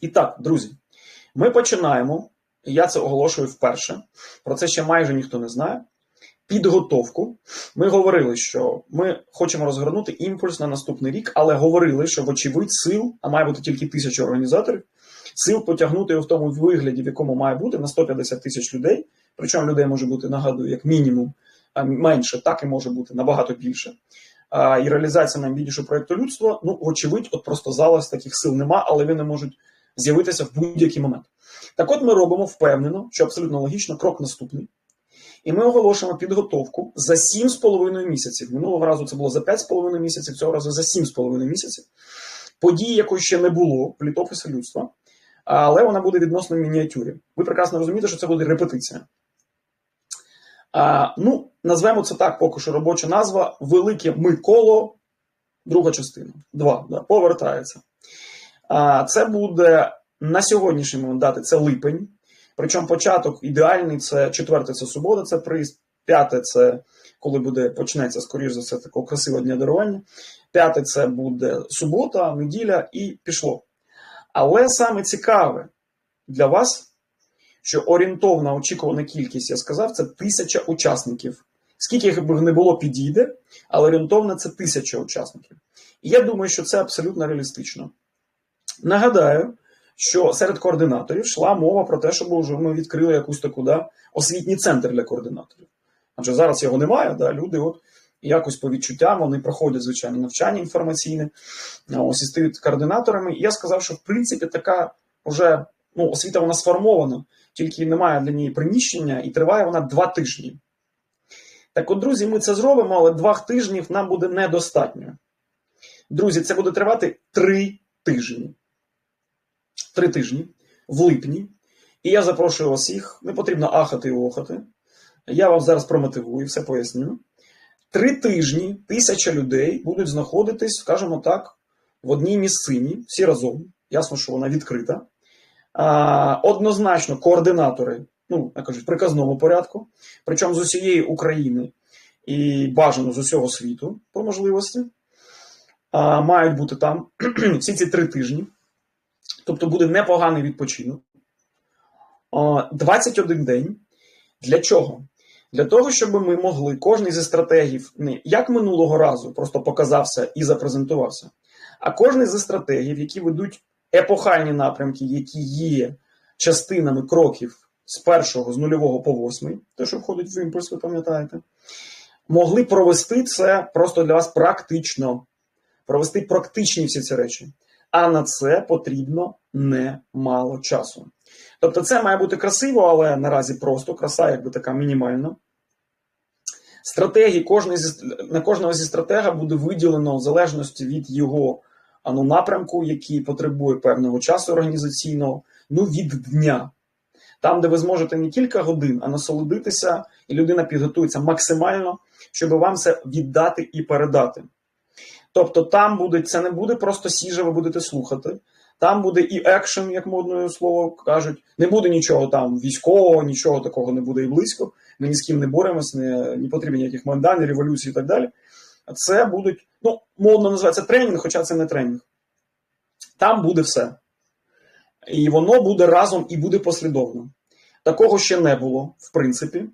І так, друзі, ми починаємо. Я це оголошую вперше. Про це ще майже ніхто не знає. Підготовку. Ми говорили, що ми хочемо розгорнути імпульс на наступний рік, але говорили, що, вочевидь, сил, а має бути тільки тисяча організаторів, сил потягнути його в тому вигляді, в якому має бути, на 150 тисяч людей. Причому людей може бути, нагадую, як мінімум менше, так і може бути набагато більше. І реалізація найбільшого проєкту людства, ну, вочевидь, от просто зараз таких сил нема, але вони можуть з'явитися в будь-який момент. Так от ми робимо впевнено, що абсолютно логічно, крок наступний. І ми оголошуємо підготовку за 7,5 місяців. Минулого разу це було за 5,5 місяців, цього разу за 7,5 місяців. Події, якої ще не було в літописі людства, але вона буде відносно в мініатюрі. Ви прекрасно розумієте, що це буде репетиція. А, Ну, назвемо це так, поки що робоча назва Велике Миколо, друга частина. Два, да, повертається. Це буде на сьогоднішній момент дати це липень. Причому початок ідеальний це четверте це субота, це приїзд, п'яте це коли буде почнеться, скоріш за все, такого красивого дня дарування. П'яте це буде субота, неділя і пішло. Але саме цікаве для вас, що орієнтовна очікувана кількість, я сказав, це тисяча учасників. Скільки би не було, підійде, але орієнтовно це тисяча учасників. І я думаю, що це абсолютно реалістично. Нагадаю, що серед координаторів йшла мова про те, щоб ми відкрили якусь таку да, освітній центр для координаторів. Адже зараз його немає, да, люди от якось по відчуттям вони проходять звичайно навчання інформаційне, ось і стають координаторами. І я сказав, що в принципі така вже ну, освіта вона сформована, тільки немає для неї приміщення, і триває вона два тижні. Так от, друзі, ми це зробимо, але двох тижнів нам буде недостатньо. Друзі, це буде тривати три тижні. Три тижні в липні. І я запрошую вас всіх, не потрібно ахати і охати. Я вам зараз промотивую, все поясню. Три тижні тисяча людей будуть знаходитись, скажімо так, в одній місцині, всі разом. Ясно, що вона відкрита. Однозначно, координатори, ну, я кажу, в приказному порядку, причому з усієї України і бажано з усього світу по можливості, мають бути там всі ці три тижні. Тобто буде непоганий відпочинок. 21 день. Для чого? Для того, щоб ми могли кожний зі стратегів, не як минулого разу, просто показався і запрезентувався, а кожний зі стратегів, які ведуть епохальні напрямки, які є частинами кроків з першого, з нульового по восьмий, те, що входить в імпульс, ви пам'ятаєте, могли провести це просто для вас практично, провести практичні всі ці речі. А на це потрібно немало часу. Тобто, це має бути красиво, але наразі просто краса, якби така мінімальна. Стратегії на кожного зі стратега буде виділено в залежності від його ну, напрямку, який потребує певного часу організаційного, ну від дня. Там, де ви зможете не кілька годин, а насолодитися, і людина підготується максимально, щоб вам це віддати і передати. Тобто, там буде, це не буде просто сіжа, ви будете слухати. Там буде і екшен, як модне слово кажуть. Не буде нічого там військового, нічого такого не буде і близько. Ми ні з ким не боремось, не, не потрібні ніяких майданів, революцій і так далі. Це будуть, ну, модно називається тренінг, хоча це не тренінг. Там буде все. І воно буде разом і буде послідовно. Такого ще не було, в принципі.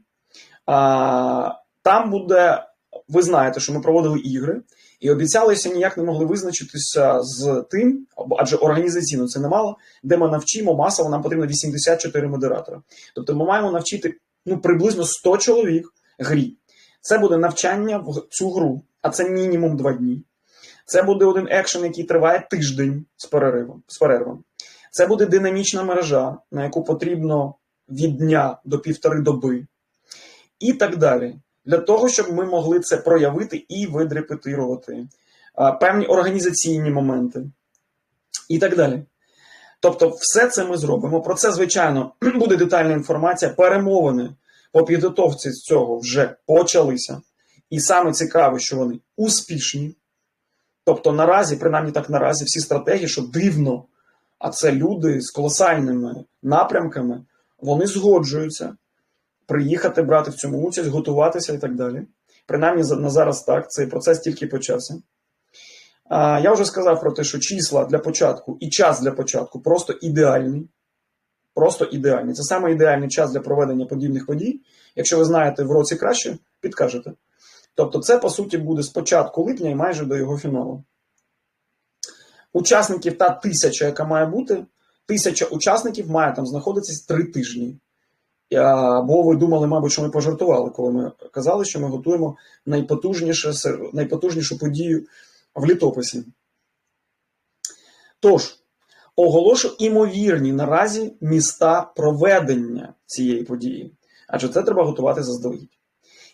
А, Там буде, ви знаєте, що ми проводили ігри. І обіцялися ніяк не могли визначитися з тим, адже організаційно це немало, де ми навчимо масово, нам потрібно 84 модератора. Тобто ми маємо навчити ну, приблизно 100 чоловік грі. Це буде навчання в цю гру, а це мінімум 2 дні. Це буде один екшен, який триває тиждень з переривом. з перервом. Це буде динамічна мережа, на яку потрібно від дня до півтори доби. І так далі для того, щоб ми могли це проявити і відрепетирувати певні організаційні моменти і так далі. Тобто, все це ми зробимо. Про це, звичайно, буде детальна інформація. Перемовини по підготовці з цього вже почалися. І саме цікаве, що вони успішні. Тобто, наразі, принаймні так наразі, всі стратегії, що дивно, а це люди з колосальними напрямками, вони згоджуються приїхати, брати в цьому участь, готуватися і так далі. Принаймні, на зараз так, цей процес тільки почався. Я вже сказав про те, що числа для початку і час для початку просто ідеальні. Просто ідеальні. Це саме ідеальний час для проведення подібних подій. Якщо ви знаєте в році краще, підкажете. Тобто, це, по суті, буде з початку липня і майже до його фіналу. Учасників та тисяча, яка має бути, тисяча учасників має там знаходитися три тижні. Бо ви думали, мабуть, що ми пожартували, коли ми казали, що ми готуємо найпотужніше, найпотужнішу подію в літописі. Тож, оголошу імовірні наразі міста проведення цієї події. Адже це треба готувати заздалегідь.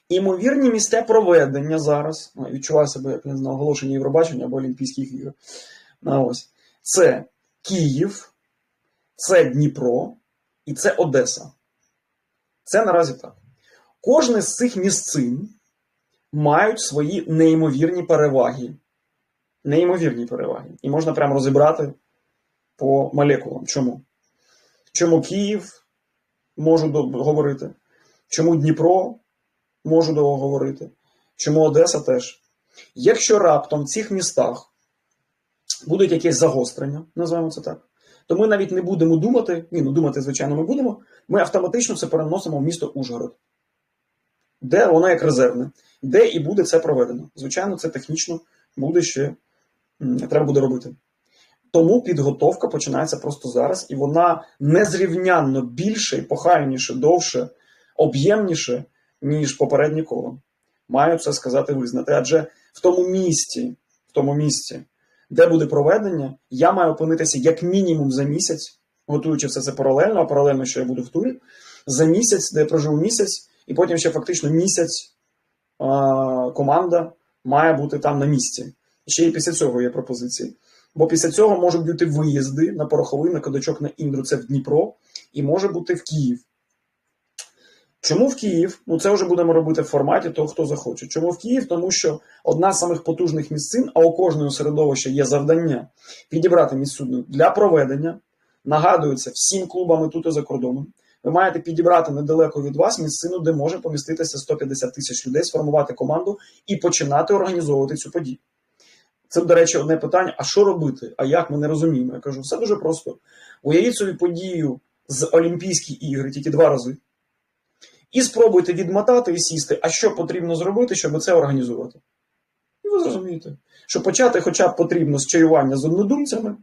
Імовірні місця проведення зараз. Відчуваю себе як не знаю, оголошення Євробачення або Олімпійських ігор. Ось. Це Київ, це Дніпро і це Одеса. Це наразі так. Кожне з цих місцин мають свої неймовірні переваги. Неймовірні переваги. І можна прямо розібрати по молекулам. Чому? Чому Київ можу говорити? Чому Дніпро можу говорити? Чому Одеса теж? Якщо раптом в цих містах будуть якесь загострення, називаємо це так, то ми навіть не будемо думати, ні, ну думати, звичайно, ми будемо, ми автоматично це переносимо в місто Ужгород, де воно як резервне, де і буде це проведено. Звичайно, це технічно буде ще треба буде робити. Тому підготовка починається просто зараз, і вона незрівнянно більше, епохальніше, довше, об'ємніше, ніж попереднє коло. Маю це сказати визнати. Адже в тому місці, в тому місці, де буде проведення, я маю опинитися як мінімум за місяць, готуючи все це паралельно, а паралельно, що я буду в турі, за місяць, де я проживу місяць, і потім ще фактично місяць а, команда має бути там на місці. Ще і після цього є пропозиції. Бо після цього можуть бути виїзди на пороховий, на кодачок на Індру, це в Дніпро, і може бути в Київ. Чому в Київ? Ну це вже будемо робити в форматі того, хто захоче. Чому в Київ? Тому що одна з самих потужних місцин, а у кожного середовища є завдання підібрати місцину для проведення. Нагадується всім клубам тут і за кордоном. Ви маєте підібрати недалеко від вас місцину, де може поміститися 150 тисяч людей, сформувати команду і починати організовувати цю подію. Це, до речі, одне питання: а що робити? А як ми не розуміємо? Я кажу, все дуже просто. Уявіть собі подію з Олімпійські ігри тільки два рази. І спробуйте відмотати і сісти, а що потрібно зробити, щоб це організувати. І ви зрозумієте, що почати хоча б потрібно з чаювання з однодумцями,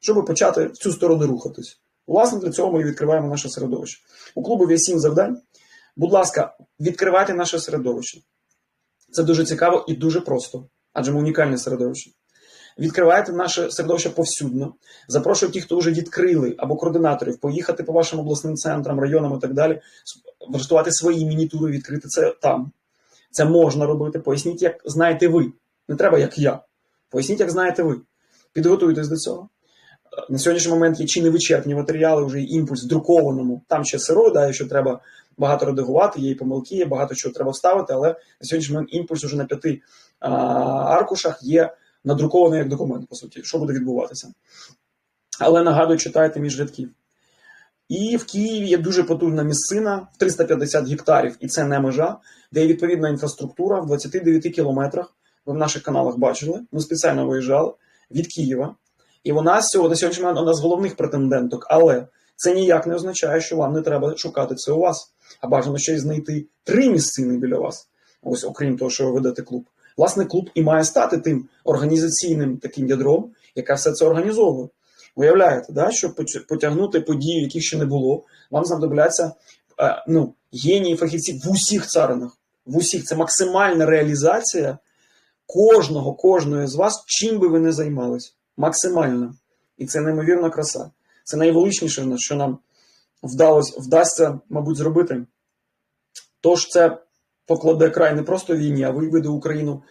щоб почати в цю сторону рухатись. Власне, для цього ми і відкриваємо наше середовище. У клубу є сім завдань. Будь ласка, відкривайте наше середовище. Це дуже цікаво і дуже просто, адже ми унікальне середовище. Відкривайте наше середовище повсюдно. Запрошую тих, хто вже відкрили або координаторів, поїхати по вашим обласним центрам, районам і так далі, влаштувати свої міні-тури, відкрити це там. Це можна робити. Поясніть, як знаєте ви. Не треба, як я. Поясніть, як знаєте ви. Підготуйтесь до цього. На сьогоднішній момент є чи не вичерпні матеріали, вже імпульс друкованому. Там ще сиро, да, що треба багато редагувати, є і помилки, є багато чого треба вставити, але на сьогоднішній момент імпульс вже на п'яти а, аркушах є надрукований як документ, по суті, що буде відбуватися. Але нагадую, читайте між рядків. І в Києві є дуже потужна місцина в 350 гектарів, і це не межа, де є відповідна інфраструктура в 29 кілометрах. Ви в наших каналах бачили. Ми спеціально виїжджали від Києва. І вона з цього на момент одна з головних претенденток. Але це ніяк не означає, що вам не треба шукати це у вас. А бажано ще й знайти три місцини біля вас. Ось, окрім того, що ви ведете клуб. Власне, клуб і має стати тим організаційним таким ядром, яке все це організовує. Уявляєте, да, щоб потягнути події, яких ще не було, вам знадобляться е, ну, генії, фахівці в усіх царинах. В усіх це максимальна реалізація кожного, кожної з вас, чим би ви не займалися. Максимальна. І це неймовірна краса. Це найвеличніше, що нам вдалося, вдасться, мабуть, зробити. Тож це покладе край не просто війні, а виведе Україну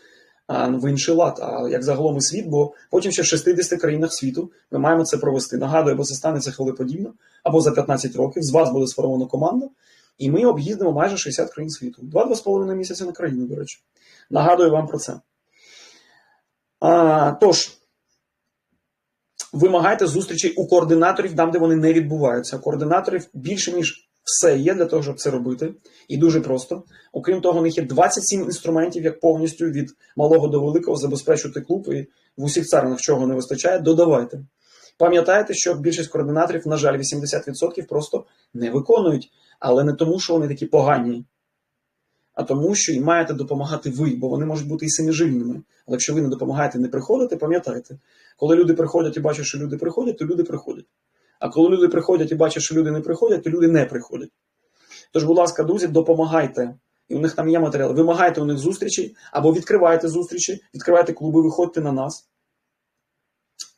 в інший лад, а як загалом і світ, бо потім ще в 60 країнах світу ми маємо це провести. Нагадую, бо це станеться хвилеподібно, або за 15 років з вас буде сформована команда, і ми об'їздимо майже 60 країн світу. Два-два з половиною місяці на країну, до речі. Нагадую вам про це. А, Тож, вимагайте зустрічей у координаторів там, де вони не відбуваються. Координаторів більше, ніж все є для того, щоб це робити, і дуже просто. Окрім того, у них є 27 інструментів, як повністю від малого до великого забезпечувати клуб і в усіх царинах, чого не вистачає, додавайте. Пам'ятайте, що більшість координаторів, на жаль, 80% просто не виконують, але не тому, що вони такі погані, а тому, що і маєте допомагати ви, бо вони можуть бути і семижильними. Але якщо ви не допомагаєте, не приходите, пам'ятайте, коли люди приходять і бачать, що люди приходять, то люди приходять. А коли люди приходять і бачать, що люди не приходять, то люди не приходять. Тож, будь ласка, друзі, допомагайте. І у них там є матеріали. Вимагайте у них зустрічі або відкривайте зустрічі, відкривайте клуби, виходьте на нас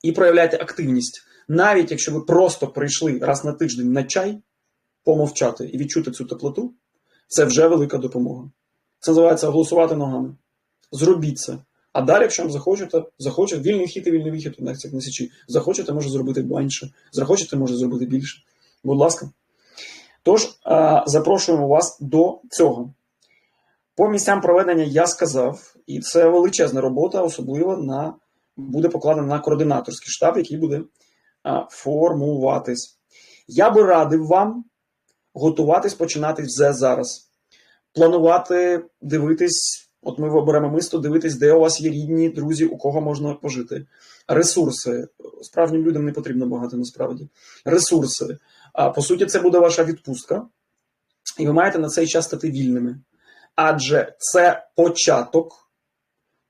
і проявляйте активність. Навіть якщо ви просто прийшли раз на тиждень на чай, помовчати і відчути цю теплоту, це вже велика допомога. Це називається голосувати ногами. Зробіть це. А далі, якщо вам захочете, захочете, вільний вхід і вільний вихід у нас на січі. Захочете, може зробити менше. Захочете, може зробити більше. Будь ласка. Тож, запрошуємо вас до цього. По місцям проведення я сказав, і це величезна робота, особливо на буде покладена на координаторський штаб, який буде а, формуватись. Я би радив вам готуватись, починати вже зараз. Планувати, дивитись, от ми оберемо мисто, дивитись, де у вас є рідні, друзі, у кого можна пожити. Ресурси. Справжнім людям не потрібно багато насправді. Ресурси. А по суті, це буде ваша відпустка, і ви маєте на цей час стати вільними. Адже це початок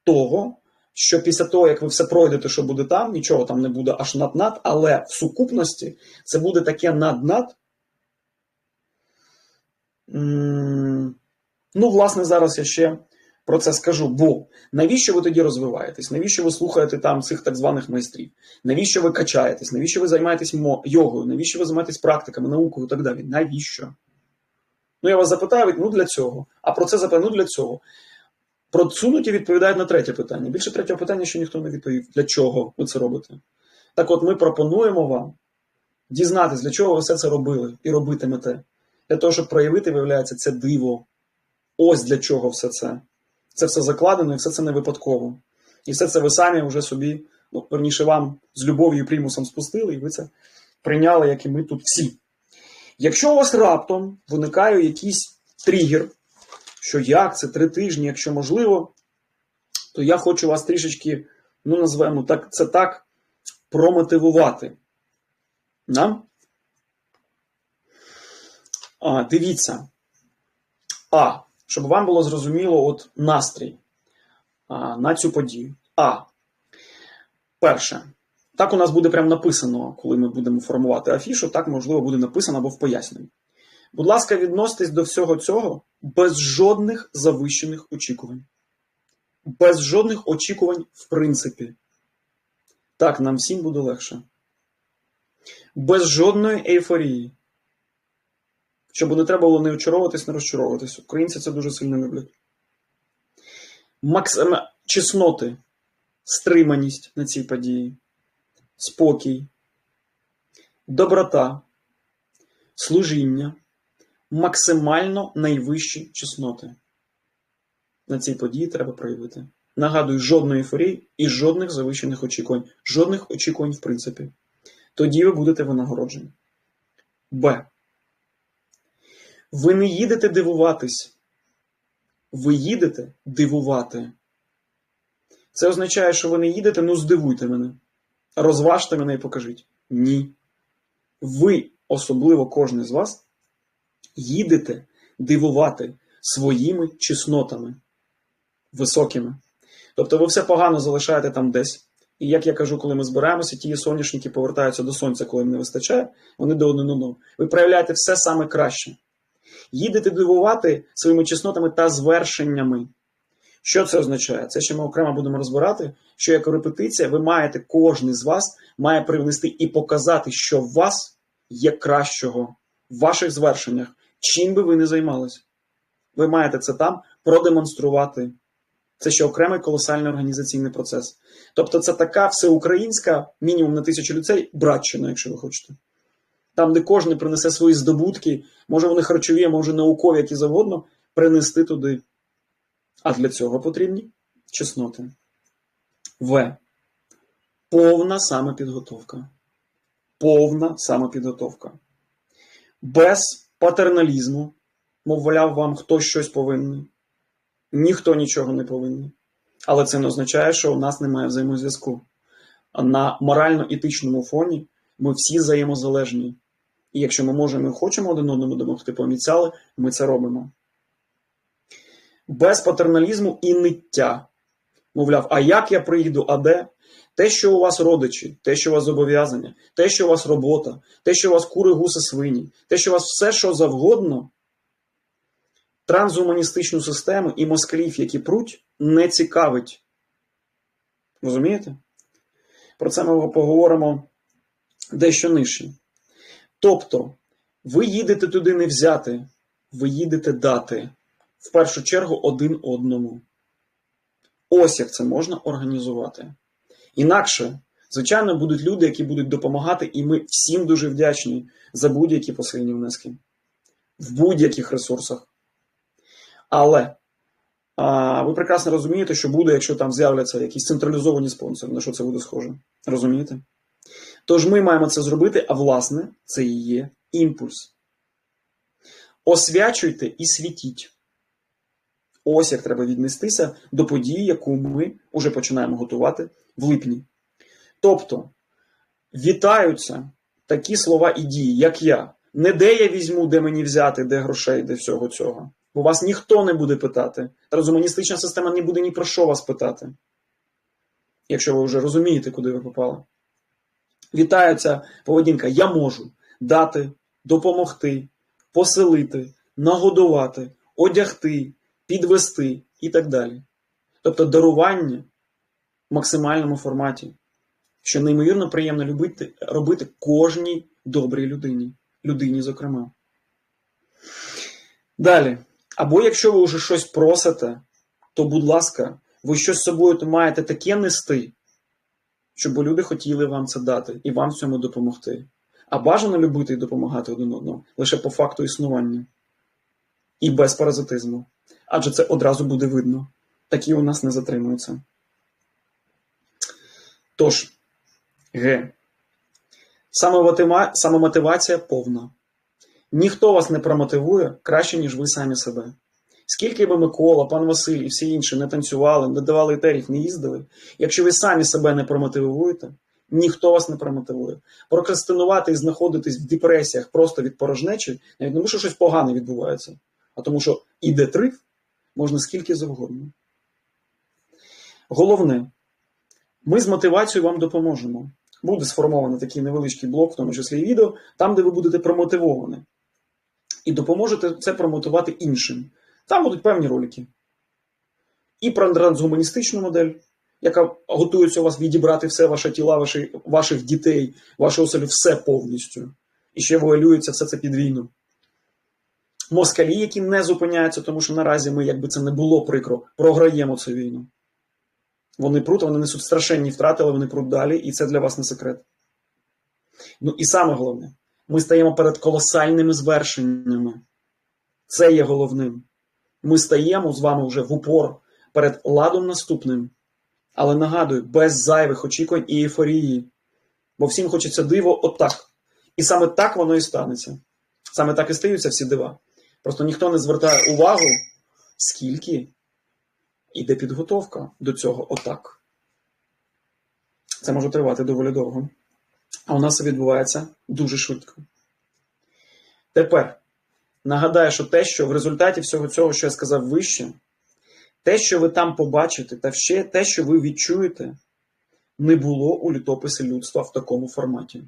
того, що після того, як ви все пройдете, що буде там, нічого там не буде аж над-над, але в сукупності це буде таке над-над. Ну, власне, зараз я ще про це скажу. Бо навіщо ви тоді розвиваєтесь? Навіщо ви слухаєте там цих так званих майстрів? Навіщо ви качаєтесь? Навіщо ви займаєтесь йогою? Навіщо ви займаєтесь практиками, наукою і так далі? Навіщо? Ну, я вас запитаю, ну для цього. А про це запитаю, ну для цього. Просунуті відповідають на третє питання. Більше третього питання, що ніхто не відповів. Для чого ви це робите? Так от ми пропонуємо вам дізнатися, для чого ви все це робили і робитимете. Для того, щоб проявити, виявляється, це диво. Ось для чого все це. Це все закладено і все це не випадково. І все це ви самі вже собі, ну, верніше, вам з любов'ю і примусом спустили, і ви це прийняли, як і ми тут всі. Якщо у вас раптом виникає якийсь тригер, що як це три тижні, якщо можливо, то я хочу вас трішечки, ну, назвемо так, це так, промотивувати. Нам? А, Дивіться. А, щоб вам було зрозуміло от настрій а, на цю подію. А. Перше. Так у нас буде прямо написано, коли ми будемо формувати афішу, так, можливо, буде написано або в поясненні. Будь ласка, відноситесь до всього цього без жодних завищених очікувань. Без жодних очікувань, в принципі. Так, нам всім буде легше. Без жодної ейфорії. Щоб не треба було не очаровуватись, не розчаровуватись. Українці це дуже сильно люблять. Максим... Чесноти, стриманість на цій події, спокій, доброта, служіння максимально найвищі чесноти. На цій події треба проявити. Нагадую, жодної ейфорії і жодних завищених очікувань. Жодних очікувань, в принципі. Тоді ви будете винагороджені. Б. Ви не їдете дивуватись. Ви їдете дивувати. Це означає, що ви не їдете, ну здивуйте мене. Розважте мене і покажіть. Ні. Ви, особливо кожен з вас, їдете дивувати своїми чеснотами високими. Тобто ви все погано залишаєте там десь. І як я кажу, коли ми збираємося, ті соняшники повертаються до сонця, коли їм не вистачає, вони до одного. Ви проявляєте все саме краще. Їдете дивувати своїми чеснотами та звершеннями. Що це означає? Це ще ми окремо будемо розбирати, що як репетиція, ви маєте, кожен з вас має привнести і показати, що в вас є кращого в ваших звершеннях, чим би ви не займалися. Ви маєте це там продемонструвати. Це ще окремий колосальний організаційний процес. Тобто, це така всеукраїнська, мінімум на тисячу людей, братчина, якщо ви хочете. Там, де кожен принесе свої здобутки, може вони харчові, може наукові, які завгодно, принести туди. А для цього потрібні чесноти. В. Повна самопідготовка. Повна самопідготовка без патерналізму, мовляв, вам хтось щось повинен. Ніхто нічого не повинен. Але це не означає, що у нас немає взаємозв'язку. На морально-етичному фоні ми всі взаємозалежні. І якщо ми можемо і хочемо один одному допомогти, пообіцяли, ми це робимо. Без патерналізму і ниття. Мовляв, а як я приїду, а де? Те, що у вас родичі, те, що у вас зобов'язання, те, що у вас робота, те, що у вас кури, гуси, свині, те, що у вас все, що завгодно, трансгуманістичну систему і москалів, які пруть, не цікавить. Розумієте? Про це ми поговоримо дещо нижче. Тобто, ви їдете туди не взяти, ви їдете дати. В першу чергу один одному. Ось як це можна організувати. Інакше, звичайно, будуть люди, які будуть допомагати, і ми всім дуже вдячні за будь-які посильні внески в будь-яких ресурсах. Але а, ви прекрасно розумієте, що буде, якщо там з'являться якісь централізовані спонсори, на що це буде схоже. Розумієте? Тож ми маємо це зробити, а власне, це і є імпульс. Освячуйте і світіть. Ось як треба віднестися до події, яку ми вже починаємо готувати в липні. Тобто, вітаються такі слова і дії, як я. Не де я візьму, де мені взяти, де грошей, де всього цього. Бо вас ніхто не буде питати. Трансгуманістична система не буде ні про що вас питати. Якщо ви вже розумієте, куди ви попали. Вітаються поведінка. Я можу дати, допомогти, поселити, нагодувати, одягти, підвести і так далі. Тобто дарування в максимальному форматі, що неймовірно приємно любити, робити кожній добрій людині, людині, зокрема. Далі. Або якщо ви вже щось просите, то, будь ласка, ви щось з собою маєте таке нести, щоб люди хотіли вам це дати і вам в цьому допомогти. А бажано любити і допомагати один одному лише по факту існування. І без паразитизму. Адже це одразу буде видно. Такі у нас не затримуються. Тож, Г. Самомотивація повна. Ніхто вас не промотивує краще, ніж ви самі себе. Скільки би Микола, пан Василь і всі інші не танцювали, не давали етерів, не їздили, якщо ви самі себе не промотивуєте, ніхто вас не промотивує. Прокрастинувати і знаходитись в депресіях просто від порожнечі, навіть тому, що щось погане відбувається, а тому, що іде трив, можна скільки завгодно. Головне, ми з мотивацією вам допоможемо. Буде сформований такий невеличкий блок, в тому числі і відео, там, де ви будете промотивовані. І допоможете це промотувати іншим. Там будуть певні ролики. І про трансгуманістичну модель, яка готується у вас відібрати все ваше тіла, ваші, ваших дітей, вашу оселю, все повністю. І ще вуалюється все це під війну. Москалі, які не зупиняються, тому що наразі ми, якби це не було прикро, програємо цю війну. Вони прут, вони несуть страшенні втрати, але вони прут далі, і це для вас не секрет. Ну і саме головне, ми стаємо перед колосальними звершеннями. Це є головним. Ми стаємо з вами вже в упор перед ладом наступним. Але нагадую, без зайвих очікувань і ейфорії. Бо всім хочеться диво отак. І саме так воно і станеться. Саме так і стаються всі дива. Просто ніхто не звертає увагу, скільки іде підготовка до цього отак. Це може тривати доволі довго. А у нас це відбувається дуже швидко. Тепер нагадаю, що те, що в результаті всього цього, що я сказав вище, те, що ви там побачите, та ще те, що ви відчуєте, не було у літописі людства в такому форматі.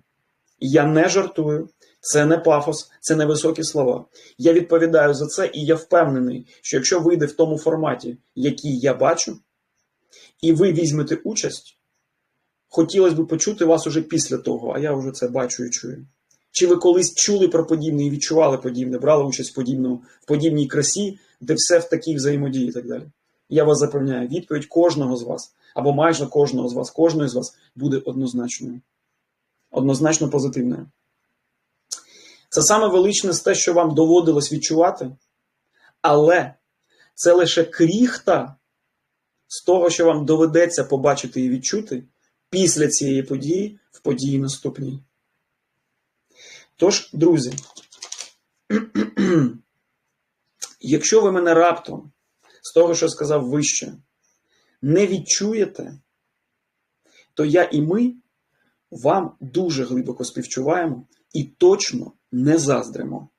Я не жартую, це не пафос, це не високі слова. Я відповідаю за це, і я впевнений, що якщо вийде в тому форматі, який я бачу, і ви візьмете участь, хотілося б почути вас уже після того, а я вже це бачу і чую. Чи ви колись чули про подібне і відчували подібне, брали участь в подібному, в подібній красі, де все в такій взаємодії і так далі? Я вас запевняю, відповідь кожного з вас, або майже кожного з вас, кожної з вас буде однозначною. Однозначно позитивною. Це саме величне з те, що вам доводилось відчувати, але це лише кріхта з того, що вам доведеться побачити і відчути після цієї події в події наступній. Тож, друзі, Якщо ви мене раптом з того, що сказав вище, не відчуєте, то я і ми вам дуже глибоко співчуваємо і точно не заздримо.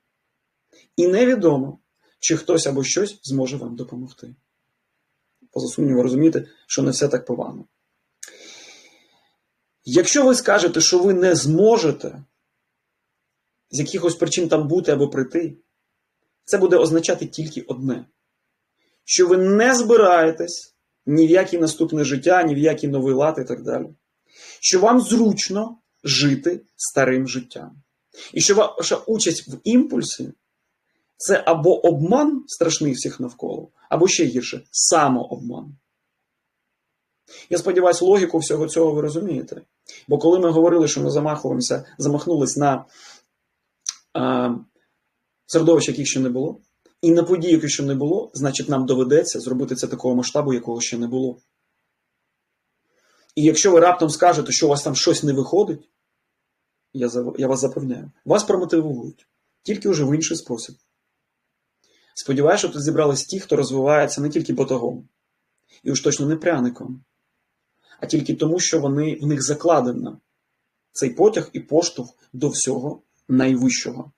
І невідомо, чи хтось або щось зможе вам допомогти. Поза сумніву, розумієте, що не все так погано. Якщо ви скажете, що ви не зможете з якихось причин там бути або прийти, це буде означати тільки одне: що ви не збираєтесь ні в яке наступне життя, ні в який новий лад і так далі. Що вам зручно жити старим життям. І що ваша участь в імпульсі це або обман страшний всіх навколо, або ще гірше самообман. Я сподіваюся, логіку всього цього ви розумієте. Бо коли ми говорили, що ми замахуємося, замахнулись на а, середовище, яких ще не було, і на події, яких ще не було, значить, нам доведеться зробити це такого масштабу, якого ще не було. І якщо ви раптом скажете, що у вас там щось не виходить, я, я вас запевняю, вас промотивують, тільки вже в інший спосіб. Сподіваюся, що тут зібрались ті, хто розвивається не тільки батогом, і уж точно не пряником, а тільки тому, що вони, в них закладено цей потяг і поштовх до всього найвищого.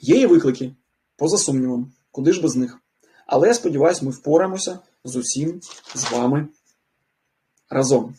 Є і виклики, поза сумнівом, куди ж без них. Але я сподіваюся, ми впораємося з усім з вами разом.